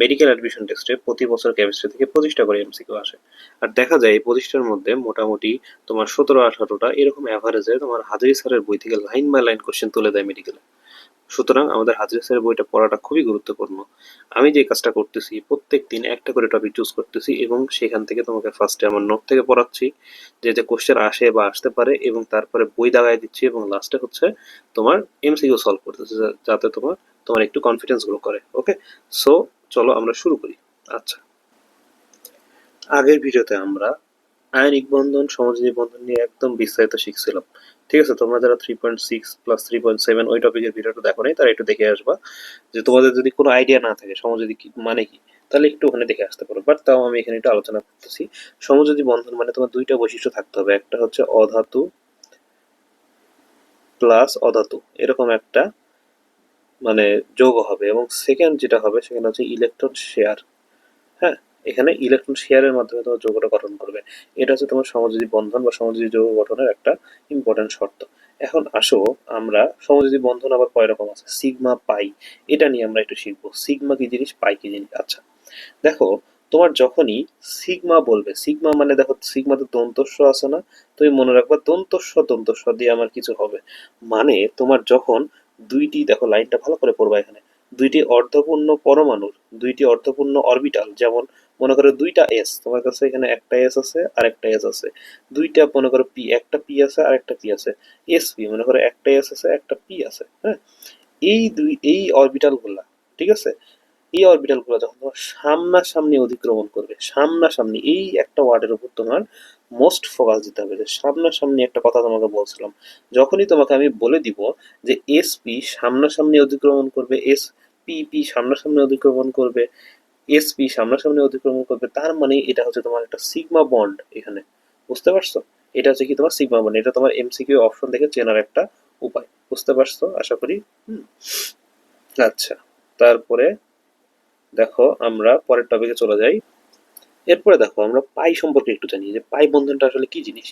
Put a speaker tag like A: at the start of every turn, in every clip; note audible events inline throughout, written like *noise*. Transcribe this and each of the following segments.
A: Medical admission টেস্টে প্রতি বছর কেমিস্ট্রি থেকে পঁচিশটা করে এমসিকিউ আসে। আর দেখা যায় এই পঁচিশটার মধ্যে মোটামুটি তোমার সতেরো, আঠারোটা এরকম অ্যাভারেজে তোমার হাজারি স্যারের বই থেকে লাইন বাই লাইন কোশ্চেন তুলে দেয় মেডিকেলে সুতরাং আমাদের হাজারি স্যারের বইটা পড়াটা খুবই গুরুত্বপূর্ণ। আমি যে কাজটা করতেছি, প্রত্যেক দিন একটা করে টপিক চুজ করতেছি এবং সেখান থেকে তোমাকে ফার্স্টে আমার নোট থেকে পড়াচ্ছি, যে যে কোশ্চেন আসে বা আসতে পারে এবং তারপরে বই দাগায় দিচ্ছি এবং লাস্টে হচ্ছে তোমার এমসিকিউ সলভ করতেছি যাতে তোমার তোমার একটু কনফিডেন্স গ্রো করে ওকে সো চলো আমরা শুরু করি। আচ্ছা। আগের ভিডিওতে আমরা আয়নিক বন্ধন, সমাজনী বন্ধন নিয়ে একদম বিস্তারিত শিখছিলাম। ঠিক আছে? তোমরা যারা three point six plus three point seven ওই টপিকের ভিডিওটা দেখো নাই, তারা একটু দেখে আসবা। যে তোমাদের যদি কোনো আইডিয়া না থাকে সমযোজী কি মানে কি, তাহলে একটু ওখানে দেখে আসতে পারো। বাট তাও আমি এখানে একটু আলোচনা করতেছি। সমযোজী বন্ধন মানে তোমার দুইটা বৈশিষ্ট্য থাকতে হবে। একটা হচ্ছে অধাতু প্লাস অধাতু। এরকম একটা মানে যৌগ হবে এবং সেকেন্ড যেটা হবে, সেখানে হচ্ছে ইলেকট্রন শেয়ার হ্যাঁ এখানে ইলেকট্রন শেয়ারের মাধ্যমে তোমার যৌগটা গঠন করবে। এটা হচ্ছে তোমার সমযোজী বন্ধন বা সমযোজী যৌগ গঠনের একটা ইম্পর্টেন্ট শর্ত। এখন আসো, আমরা সমযোজী বন্ধন আবার কয় রকম আছে? সিগমা পাই এটা নিয়ে আমরা একটু শিখব। সিগমা কি জিনিস? পাই কি জিনিস? আচ্ছা দেখো, তোমার যখনই সিগমা বলবে সিগমা মানে দেখো সিগমাতে দন্তস্ব আছে না? তুমি মনে রাখবা দন্তস্ব দন্তস্ব দিয়ে আমার কিছু হবে। মানে তোমার যখন দুইটি, দেখো লাইনটা ভালো করে পড়বা এখানে, দুইটি অর্ধপূর্ণ পরমাণুর, দুইটি অর্ধপূর্ণ অরবিটাল, যেমন মনে করো দুইটা এস তোমার কাছে এখানে একটা এস আছে আর একটা এস আছে, দুইটা মনে করো পি একটা পি আছে আর একটা পি আছে এস পি মনে করো একটা এস আছে, একটা পি আছে হ্যাঁ? এই দুই, এই অরবিটালগুলা ঠিক আছে? এই অরবিটালগুলো যখন তোমার সামনাসামনি অধিক্রমণ করবে, সামনাসামনি, এই একটা ওয়ার্ডের উপর তোমার মোস্ট ফোকাস দিতে হবে। যে সামনাসামনি একটা কথা তোমাকে বলছিলাম। যখনই তোমাকে আমি বলে দিব যে এস পি সামনাসামনি অতিক্রমণ করবে এস পি পি সামনাসামনি অতিক্রমণ করবে এস পি সামনাসামনি অতিক্রমণ করবে, তার মানে এটা হচ্ছে তোমার একটা সিগমা বন্ড এখানে। বুঝতে পারছ? এটা হচ্ছে কি তোমার সিগমা বন্ড এটা তোমার এমসিকিউ অপশন থেকে চেনার একটা উপায়। বুঝতে পারছ? আশা করি। আচ্ছা। তারপরে দেখো, আমরা পরের টপিকে চলে যাই। এরপরে দেখো, আমরা পাই সম্পর্কে একটু জানি যে পাই বন্ধনটা আসলে কি জিনিস?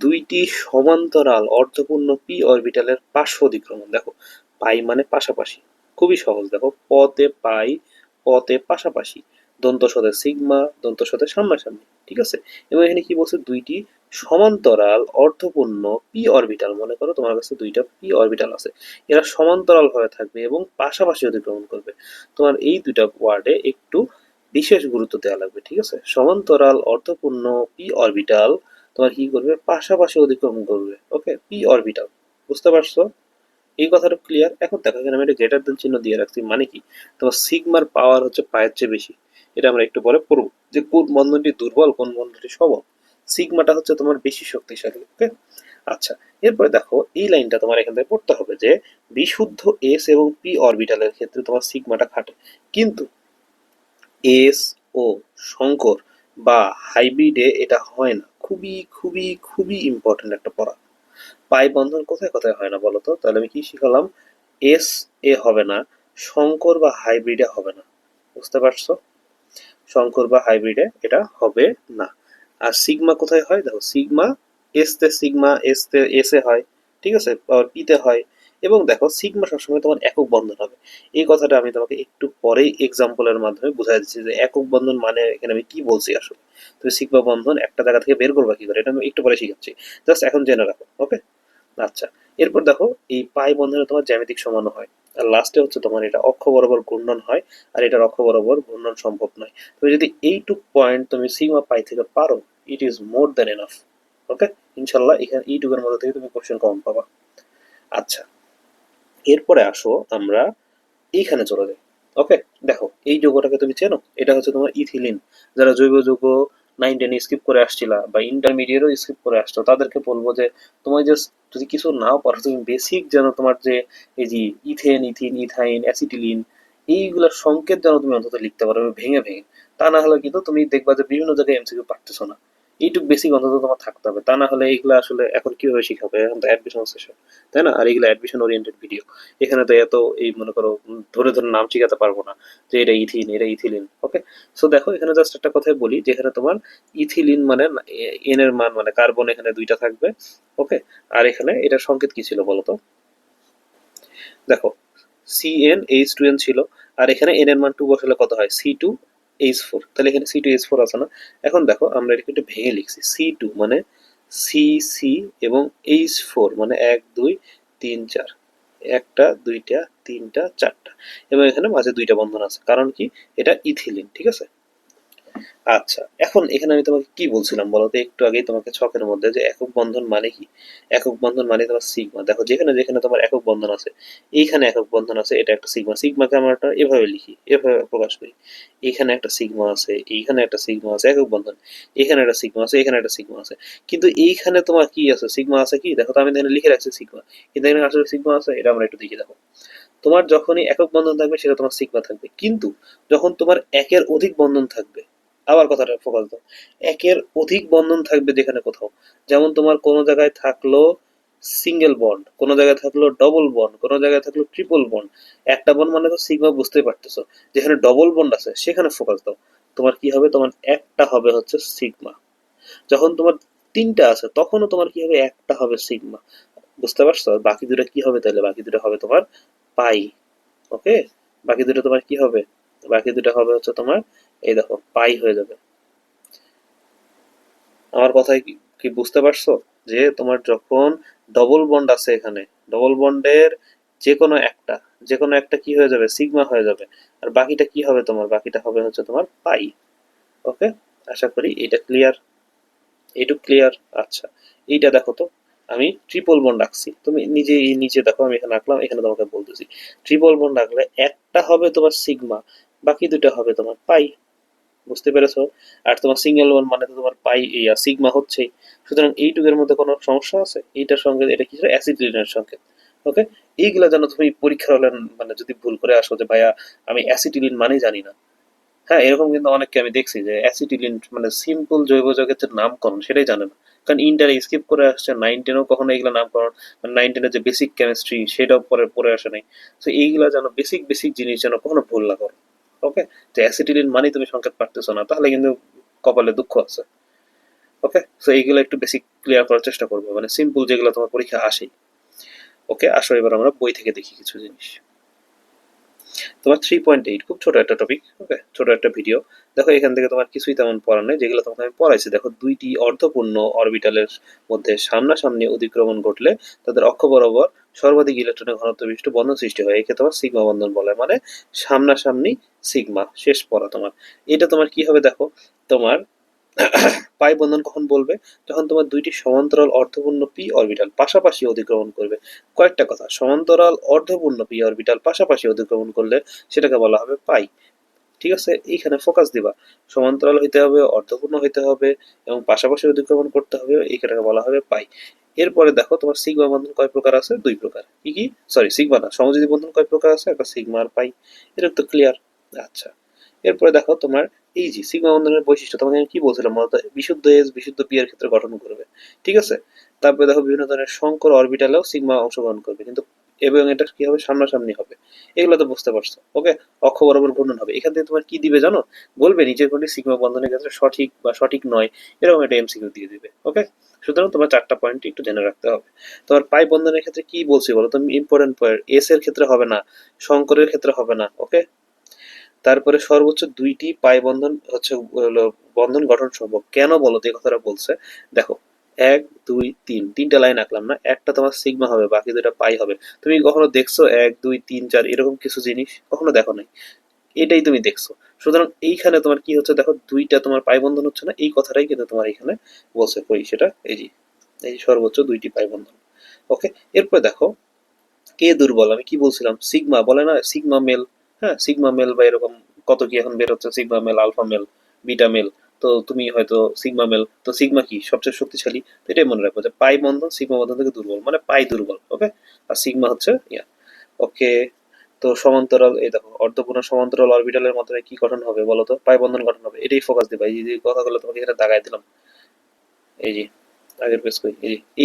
A: দুইটি সমান্তরাল অর্ধপূর্ণ পি অরবিটালের পার্শ্ব অধিক্রমণ। দেখো, পাই মানে পাশাপাশি। খুবই সহজ। দেখো পতে পাই পতে পাশাপাশি। দন্ত সদে সিগমা দন্ত সদে সামনাসামনি, ঠিক আছে? এবং এখানে কি বলছে? দুইটি সমান্তরাল অর্ধপূর্ণ পি অরবিটাল মনে করো তোমার কাছে দুইটা পি অরবিটাল আছে। এরা সমান্তরাল হয়ে থাকবে এবং পাশাপাশি অতিক্রমণ করবে। তোমার এই দুইটা ওয়ার্ডে একটু বিশেষ গুরুত্ব দেওয়া লাগবে, ঠিক আছে? সমান্তরাল অর্থপূর্ণ পি অরবিটাল তোমার কি করবে? পাশাপাশি অতিক্রমণ করবে, ওকে? পি অরবিটাল বুঝতে পারছ? এই কথাটা ক্লিয়ার এখন দেখো, এখানে আমি একটা গ্রেটার দেন চিহ্ন দিয়ে রাখছি মানে কি? তোমার সিগমার পাওয়ার হচ্ছে পায়ের চেয়ে বেশি। এটা আমরা একটু পরে পড়ব, যে কোন বন্ধনটি দুর্বল, কোন বন্ধনটি সবল। সিগমাটা হচ্ছে তোমার বেশি শক্তিশালী ওকে? আচ্ছা এরপরে দেখো, এই লাইনটা তোমার এখান থেকে পড়তে হবে যে বিশুদ্ধ এস এবং পি অরবিটালের ক্ষেত্রে তোমার সিগমাটা খাটে। কিন্তু এস ও শঙ্কর বা হাইব্রিডে এটা হয় না। খুবই খুবই খুবই ইম্পর্টেন্ট একটা পড়া। পাই বন্ধন কোথায় কোথায় হয় না বলো তো? তাহলে আমি কি শিখালাম? এস এ হবে না, শঙ্কর বা হাইব্রিডে হবে না। বুঝতে পারছ? শঙ্কর বা হাইব্রিডে এটা হবে না। আর সিগমা কোথায় হয়? দেখো, সিগমা, এস তে সিগমা, এস তে এস এ হয়, ঠিক আছে? পিতে হয়। এবং দেখো, সিগমা সবসময় তোমার একক বন্ধন হবে। এই কথাটা আমি তোমাকে একটু পরেই এক্সাম্পলের মাধ্যমে বুঝাই দিচ্ছি যে একক বন্ধন মানে এখানে আমি কি বলছি আসলে। তুমি সিগমা বন্ধন একটা জায়গা থেকে বের করবা কি করে এটা আমি একটু পরে শিখাচ্ছি। জাস্ট এখন জেনে রাখো ওকে আচ্ছা এরপর দেখো, এই পাই বন্ধনে তোমার জ্যামিতিক সমানো হয়। আর লাস্টে হচ্ছে তোমার এটা অক্ষ বরাবর ঘূর্ণন হয়, আর এটার অক্ষ বরাবর ঘূর্ণন সম্ভব নয়। তুমি যদি এইটুক পয়েন্ট তুমি সিগমা পাই থেকে পারো it is more than enough okay ইনশাল্লাহ এখানে এইটুকের মধ্যে থেকে তুমি কোশ্চেন কম পাবা। আচ্ছা এরপরে আসো, আমরা এইখানে চলে যাই। ওকে দেখো, এই যৌগটাকে তুমি চেনো? এটা হচ্ছে তোমার ইথিলিন। যারা জৈব যৌগ নাইন টেন স্কিপ করে আসছিলা বা ইন্টারমিডিয়েটও স্কিপ করে আসছো, তাদেরকে বলব যে, তোমার জাস্ট যদি কিছু নাও পারো, তুমি বেসিক যেন তোমার যে এই যে ইথেন, ইথিন, ইথাইন অ্যাসিটিলিন এইগুলোর সংকেত যেন তুমি অন্তত লিখতে পারো, ভেঙে ভেঙে। তা না হলে কিন্তু তুমি দেখবা যে বিভিন্ন জায়গায় এমসিকিউ পারতেছো না। এইটুকু বেসিক অন্তত তোমার থাকতে হবে। তা না হলে এইগুলো আসলে এখন কীভাবে শিখাবে? এখন তো অ্যাডমিশন সেশন তাই না? আর এগুলো অ্যাডমিশন ওরিয়েন্টেড ভিডিও এখানে তো এত এই মনে করো ধরে ধরে নাম শিখাতে পারব না যে এটা ইথিন এটা ইথিলিন ওকে সো দেখো, এখানে জাস্ট একটা কথাই বলি যেখানে তোমার ইথিলিন মানে এন এর মান মানে কার্বন এখানে দুইটা থাকবে ওকে আর এখানে এটার সংকেত কি ছিল বলতো? দেখো C N H two N ছিল, আর এখানে এন এর মান টু বসালে কত হয়? সি টু এইচ ফোর তাহলে এখানে সি টু এইচ ফোর আছে না? এখন দেখো, আমরা এটাকে একটু ভেঙে লিখছি। সি টু মানে সি সি এবং এইচ ফোর মানে এক, দুই, তিন, চার। একটা, দুইটা, তিনটা, চারটা। এবং এখানে মাঝে দুইটা বন্ধন আছে। কারণ কি? এটা ইথিলিন, ঠিক আছে? আচ্ছা এখন এখানে আমি তোমাকে কি বলছিলাম বলো তো? একটু আগেই তোমাকে ছকের মধ্যে যে একক বন্ধন মানে কি? একক বন্ধন মানে তোমার সিগমা দেখো, যেখানে যেখানে তোমার একক বন্ধন আছে, এইখানে একক বন্ধন আছে, এটা একটা সিগমা সিগমাকে আমরা একটা এভাবে লিখি, এভাবে প্রকাশ করি। এইখানে একটা সিগমা আছে, এইখানে একটা সিগমা আছে, একক বন্ধন। এখানে একটা সিগমা আছে এখানে একটা সিগমা আছে। কিন্তু এইখানে তোমার কি আছে? সিগমা আছে কি? দেখো তো, আমি এখানে লিখে রাখছি সিগমা কিন্তু এখানে আসলে সিগমা আছে, এটা আমরা একটু দেখি দেখো। তোমার যখনই একক বন্ধন থাকবে, সেটা তোমার সিগমা থাকবে। কিন্তু যখন তোমার একের অধিক বন্ধন থাকবে আবার কথাটা ফোকাস দাও একের অধিক বন্ধন থাকবে যেখানে কোথাও। যেমন তোমার কোনো জায়গায় থাকল সিঙ্গেল বন্ড কোনো জায়গায় থাকল ডবল বন্ড কোনো জায়গায় থাকল ট্রিপল বন্ড একটা বন্ড মানে তো সিগমা বুঝতে পারতেছো। যেখানে ডবল বন্ড আছে, সেখানে ফোকাস দাও। তোমার কি হবে? তোমার একটা হবে হচ্ছে সিগমা যখন তোমার তিনটা আছে, তখনও তোমার কি হবে? একটা হবে সিগমা বুঝতে পারছ? বাকি দুটো কি হবে তাহলে? বাকি দুটো হবে তোমার পাই ওকে বাকি দুটো তোমার কি হবে? বাকি দুটো হবে হচ্ছে তোমার এই দেখো, পাই হয়ে যাবে। আমার কথায় কি বুঝতে পারছ? যে তোমার যখন ডবল বন্ড আছে এখানে ডবল বন্ডের যে কোনো একটা যে কোনো একটা কি হয়ে যাবে? সিগমা হয়ে যাবে। আর বাকিটা কি হবে তোমার? বাকিটা হবে হচ্ছে তোমার পাই। ওকে আশা করি এটা ক্লিয়ার এইটুক ক্লিয়ার আচ্ছা। এইটা দেখো তো, আমি ট্রিপল বন্ড রাখছি তুমি নিজে নিচে দেখো, আমি এখানে রাখলাম এখানে তোমাকে বলতেছি। ট্রিপল বন্ড রাখলে একটা হবে তোমার সিগমা বাকি দুটো হবে তোমার পাই। বুঝতে পেরেছ? আর তোমার সিঙ্গেল ওয়ান মানে তো তোমার পাই, ইয়া সিগমা হচ্ছেই। সুতরাং এইটুকের মধ্যে কোনো সমস্যা আছে? এইটার সঙ্গে এটা কি অ্যাসিডিলিনের সংকেত। ওকে এইগুলা যেন তুমি পরীক্ষার হলে মানে যদি ভুল করে আসো যে, ভাইয়া, আমি অ্যাসিটিলিন মানেই জানি না। হ্যাঁ এরকম কিন্তু অনেককে আমি দেখছি যে অ্যাসিটিলিন মানে সিম্পল জৈব জগতের নামকরণ সেটাই জানে না। কারণ ইন্টারে স্কিপ করে আসছে নাইন টেনও কখনো এইগুলো নামকরণ মানে নাইন টেনের যে বেসিক কেমিস্ট্রি সেটাও পরে পরে আসে নাই। তো এইগুলা যেন বেসিক বেসিক জিনিস যেন কখনো ভুল না করো। ওকে মানে তুমি সংকেত না, তাহলে কিন্তু কপালে দুঃখ আছে। ওকে সো এইগুলো একটু বেসিক ক্লিয়ার করার চেষ্টা করব। মানে সিম্পল যেগুলো তোমার পরীক্ষা আসেই। ওকে আসো, এবার আমরা বই থেকে দেখি কিছু জিনিস। তোমার থ্রি পয়েন্ট এইট খুব ছোট একটা টপিক ওকে ছোট একটা ভিডিও দেখো, এখান থেকে তোমার কিছুই তেমন পড়া নেই। যেগুলো তোমাকে আমি পড়াইছি, দেখো, দুইটি অর্ধপূর্ণ অরবিটালের মধ্যে সামনাসামনি অতিক্রমণ ঘটলে তাদের অক্ষ বরাবর সর্বাধিক ইলেকট্রনের ঘনত্ব বিশিষ্ট বন্ধন সৃষ্টি হয়। একে তোমার সিগমা বন্ধন বলে মানে সামনাসামনি সিগমা শেষ পড়া তোমার। এটা তোমার কি হবে দেখো? তোমার *coughs* পাই বন্ধন কখন বলবে? যখন তোমার দুইটি সমান্তরাল অর্ধপূর্ণ পি অরবিটাল পাশাপাশি অতিক্রমণ করবে। কয়েকটা কথা, সমান্তরাল অর্ধপূর্ণ পি অরবিটাল পাশাপাশি অতিক্রমণ করলে সেটাকে বলা হবে পাই। ঠিক আছে? এইখানে ফোকাস দিবা। সমান্তরাল হইতে হবে, অর্ধপূর্ণ হইতে হবে, এবং পাশাপাশি অতিক্রমণ করতে হবে এইখানে বলা হবে পাই। এরপরে দেখো তোমার সিগমা বন্ধন কয় প্রকার আছে? দুই প্রকার। কি কি? সরি সিগমা না, সমযোজী বন্ধন কয় প্রকার আছে? একটা সিগমা আর পাই। এটা তো ক্লিয়ার আচ্ছা। এরপরে দেখো তোমার এই যে সিগমা বন্ধনের বৈশিষ্ট্য, তোমাকে আমি কি বলছিলাম? মূলত বিশুদ্ধ এস, বিশুদ্ধ পি এর ক্ষেত্রে গঠন করবে। ঠিক আছে? তারপরে দেখো বিভিন্ন ধরনের সংকর অরবিটালেও সিগমা অংশগ্রহণ করবে। কিন্তু এবং এটা কি হবে সামনাসামনি হবে? এগুলো তো বুঝতে পারছ, ওকে? অক্ষ বরাবর ঘূর্ণন হবে। এখান থেকে তোমার কি দিবে জানো? বলবে নিচের কোনটি সিগমা বন্ধনের ক্ষেত্রে সঠিক বা সঠিক নয়, এরকম একটা এমসিকিউ দিয়ে দিবে, ওকে? সুতরাং তোমার চারটা পয়েন্ট একটু জেনে রাখতে হবে। তোমার পাই বন্ধনের ক্ষেত্রে কি বলছি বলো তুমি ইম্পর্টেন্ট পয়েন্ট এস এর ক্ষেত্রে হবে না, শঙ্করের ক্ষেত্রে হবে না, ওকে? তারপরে সর্বোচ্চ দুইটি পাই বন্ধন হচ্ছে বন্ধন গঠন সম্ভব। কেন বলো এই কথাটা বলছে? দেখো এক, দুই, তিন। তিনটা লাইন আঁকলাম না, একটা তোমার সিগমা হবে, বাকি দুটা পাই হবে। তুমি কখনো দেখছ এক, দুই, তিন, চার, এরকম কিছু জিনিস? কখনো দেখো নাই? এটাই তুমি দেখছ। সুতরাং এইখানে তোমার কি হচ্ছে, দেখো দুইটা তোমার পাই বন্ধন হচ্ছে না, এই কথাটাই কিন্তু তোমার এখানে বলছে, কই সেটা? এই যে, এই সর্বোচ্চ দুইটি পাই বন্ধন। ওকে এরপরে দেখো, কে দুর্বল? আমি কি বলছিলাম? সিগমা বলে না সিগমা মেল হ্যাঁ? সিগমা মেল বা এরকম কত কি এখন বের হচ্ছে? Sigma male alpha male beta male তো তুমি হয়তো সিগমা মেল, তো সিগমা কি? সবচেয়ে শক্তিশালী? তো এটাই মনে রাখব যে পাই বন্ধন সিগমা বন্ধন থেকে দুর্বল মানে পাই দুর্বল ওকে আর সিগমা হচ্ছে, ইয়া ওকে তো সমান্তরাল, এই দেখো, অর্ধপূর্ণ সমান্তরাল অরবিটালের মাধ্যমে কি গঠন হবে বলো তো? পাই বন্ধন গঠন হবে, এটাই ফোকাস দিবা। এই যে কথাগুলো তোমাকে এখানে দাগাই দিলাম। এই যে, আগের পেজ কই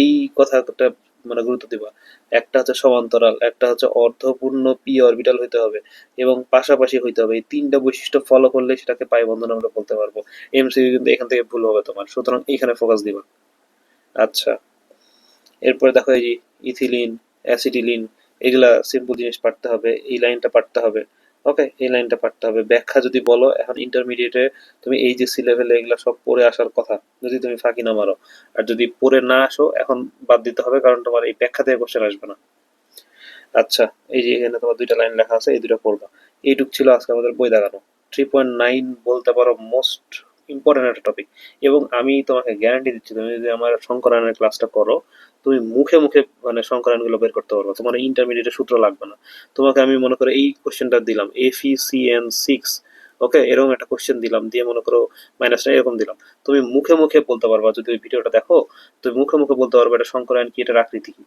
A: এই কথাটা মানে গুরুত্ব দিবা। একটা হচ্ছে সমান্তরাল, একটা হচ্ছে অর্ধপূর্ণ পি অরবিটাল হইতে হবে এবং পাশাপাশি হইতে হবে। এই তিনটা বৈশিষ্ট্য ফলো করলে সেটাকে পাই বন্ধন আমরা বলতে পারব। এমসিকিউ কিন্তু এখান থেকে ভুল হবে তোমার। সুতরাং এখানে ফোকাস দিবা। আচ্ছা। এরপরে দেখো এই যে ইথিলিন, অ্যাসিটিলিন, এগুলা সিম্পল জিনিস পারতে হবে, এই লাইনটা পারতে হবে। ওকে, এই লাইনটা পারতে হবে। ব্যাখ্যা যদি বলো, এখন ইন্টারমিডিয়েটে তুমি এই যে সি লেভেলে এগুলো সব পড়ে আসার কথা, যদি তুমি ফাঁকি না মারো। আর যদি পড়ে না আসো, এখন বাদ দিতে হবে, কারণ তোমার এই ব্যাখ্যা থেকে কোশ্চেন আসবে না। আচ্ছা এই যে এখানে তোমার দুইটা লাইন লেখা আছে, এই দুটো পড়বা। এইটুক ছিল আজকে আমাদের বই দেখানো। থ্রি পয়েন্ট নাইন বলতে পারো মোস্ট ইম্পর্টেন্ট একটা টপিক এবং আমি তোমাকে গ্যারান্টি দিচ্ছি, তুমি যদি আমার শঙ্করায়নের ক্লাসটা করো, তুমি মুখে মুখে মানে শঙ্করায়নগুলো বের করতে পারবে। তোমার ইন্টারমিডিয়েটের সূত্র লাগবে না। তোমাকে আমি মনে করো এই কোশ্চেনটা দিলাম F C N six okay এরকম একটা কোশ্চেন দিলাম, দিয়ে মনে করো মাইনাস এরকম দিলাম। তুমি মুখে মুখে বলতে পারবা, যদি ওই ভিডিওটা দেখো, তুমি মুখে মুখে বলতে পারবে এটা শঙ্করায়ন কি এটার আকৃতি কি?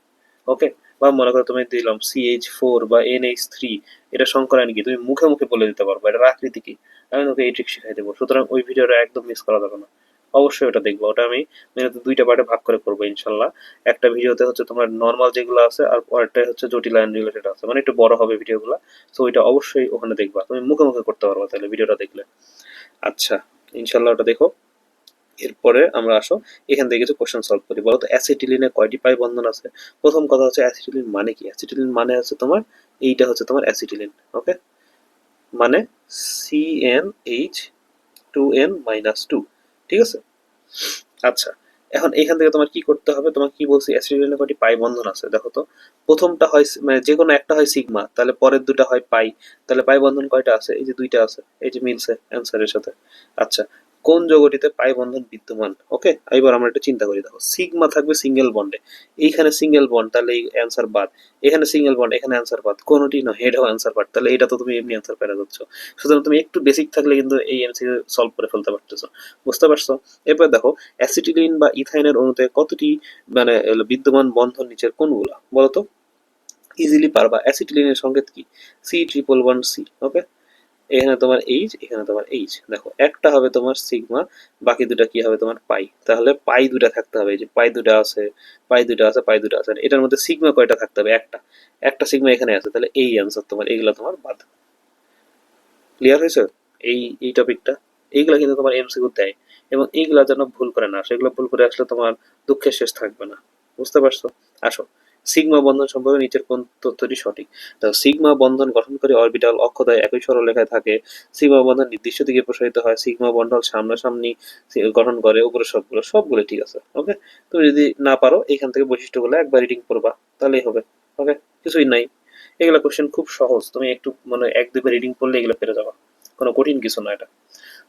A: ওকে বা মনে করো তুমি দিলাম সিএইচ ফোর বা এনএইচ থ্রি এটা শঙ্করায়ন কি? তুমি মুখে মুখে বলে দিতে পারবে এটার আকৃতি কি? আমি তোমাকে এই ট্রিক শিখাই দেবো। সুতরাং ওই ভিডিওটা একদম মিস করা যাবে না। অবশ্যই ওটা দেখব। ওটা আমি মেনুতে দুইটা পার্টে ভাগ করে করব, ইনশাল্লাহ। একটা ভিডিওতে হচ্ছে তোমার নর্মাল যেগুলো আছে, আর পরেরটা হচ্ছে জটিল আইন রিলেটেড আছে। মানে একটু বড় হবে ভিডিওগুলো। তো ওইটা অবশ্যই ওখানে দেখবা। তুমি মুখে মুখে করতে পারবা তাহলে ভিডিওটা দেখলে। আচ্ছা ইনশাল্লাহ ওটা দেখো। এরপরে আমরা আসো, এখান থেকে কিছু কোশ্চেন সলভ করি। বলো তো অ্যাসিটিলিনে কয়টি পাই বন্ধন আছে? প্রথম কথা হচ্ছে অ্যাসিটিলিন মানে কি? অ্যাসিটিলিন মানে হচ্ছে তোমার, এইটা হচ্ছে তোমার অ্যাসিটিলিন ওকে মানে C N H two N minus two ঠিক আছে? আচ্ছা এখন এখান থেকে তোমার কি করতে হবে? তোমার কি বলছি অ্যাসিটিলিনে কয়টি পাই বন্ধন আছে? দেখো তো, প্রথমটা হয় মানে যে কোনো একটা হয় সিগমা তাহলে পরের দুটা হয় পাই তাহলে পাই বন্ধন কয়টা আছে? এই যে দুইটা আছে, এই যে মিলছে অ্যান্সারের সাথে। আচ্ছা কোন যৌগটিতে পাই বন্ধন বিদ্যমান? ওকে এবার আমরা একটু চিন্তা করি। দেখো, সিগমা থাকবে সিঙ্গেল বন্ডে এইখানে সিঙ্গেল বন্ড তাহলে এই অ্যান্সার বাদ। এখানে সিঙ্গেল বন্ড এখানে অ্যান্সার বাদ। কোনোটি না এটাও অ্যান্সার বাদ। তাহলে এটা তো তুমি এমনি অ্যান্সার পেরে যাচ্ছ। সুতরাং তুমি একটু বেসিক থাকলে কিন্তু এই এমসি সলভ করে ফেলতে পারতেছো। বুঝতে পারছ? এরপর দেখো অ্যাসিটিলিন বা ইথাইনের অণুতে কতটি মানে বিদ্যমান বন্ধন নিচের কোনগুলা? বলতো? ইজিলি পারবা। অ্যাসিটিলিনের সংকেত কি? C triple one C okay এখানে তোমার এইচ এখানে তোমার এইচ দেখো, একটা হবে তোমার সিগমা বাকি দুটা কি হবে তোমার পাই তাহলে পাই দুটা থাকতে হবে যে পাই দুটা আছে পাই দুটা আছে পাই দুটা আছে। এটার মধ্যে সিগমা কয়টা থাকতে হবে? একটা। একটা সিগমা এখানে আছে, তাহলে এই অ্যান্সার তোমার, এইগুলা তোমার বাদ। ক্লিয়ার হয়েছে? এই এই টপিকটা এইগুলা কিন্তু তোমার এমসিকিউ দেয়। এবং এইগুলা যেন ভুল করে না, সেগুলো ভুল করে আসলে তোমার দুঃখের শেষ থাকবে না। বুঝতে পারছ? আসো। সিগমা বন্ধন সম্পর্কে নিচের কোন তথ্যটি সঠিক? দেখো সিগমা বন্ধন গঠনকারী অরবিটাল অক্ষদয় একই সরলরেখায় থাকে। সিগমা বন্ধন নির্দিষ্ট দিকে প্রসারিত হয়, সিগমা বন্ধন সামনাসামনি গঠন করে উপরে সবগুলো সবগুলো ঠিক আছে ওকে তুমি যদি না পারো, এখান থেকে বৈশিষ্ট্যগুলো একবার রিডিং করবা তাহলেই হবে ওকে কিছুই নাই। এগুলো কোশ্চেন খুব সহজ, তুমি একটু মানে এক দুবার রিডিং করলে এগুলো পেরে যাবা। কোনো কঠিন কিছু না এটা।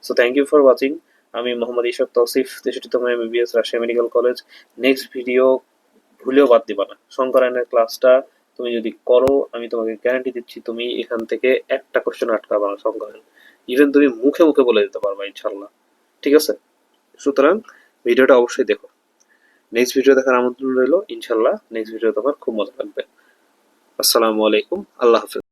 A: So thank you for watching আমি Mohammad Ishaq Tausif তেষট্টিতম MBBS Rajshahi medical college. Next video ভুলেও বাদ দিবা না। শঙ্করায়নের ক্লাসটা তুমি যদি করো, আমি তোমাকে গ্যারান্টি দিচ্ছি তুমি এখান থেকে একটা কোশ্চেন আটকাবা না শঙ্করায়ন ইভেন তুমি মুখে মুখে বলে দিতে পারবা ইনশাল্লাহ ঠিক আছে? সুতরাং ভিডিওটা অবশ্যই দেখো। নেক্সট ভিডিও দেখার আমন্ত্রণ রইল ইনশাল্লাহ নেক্সট ভিডিও তোমার খুব মজা লাগবে। আসসালামু আলাইকুম, আল্লাহ হাফেজ।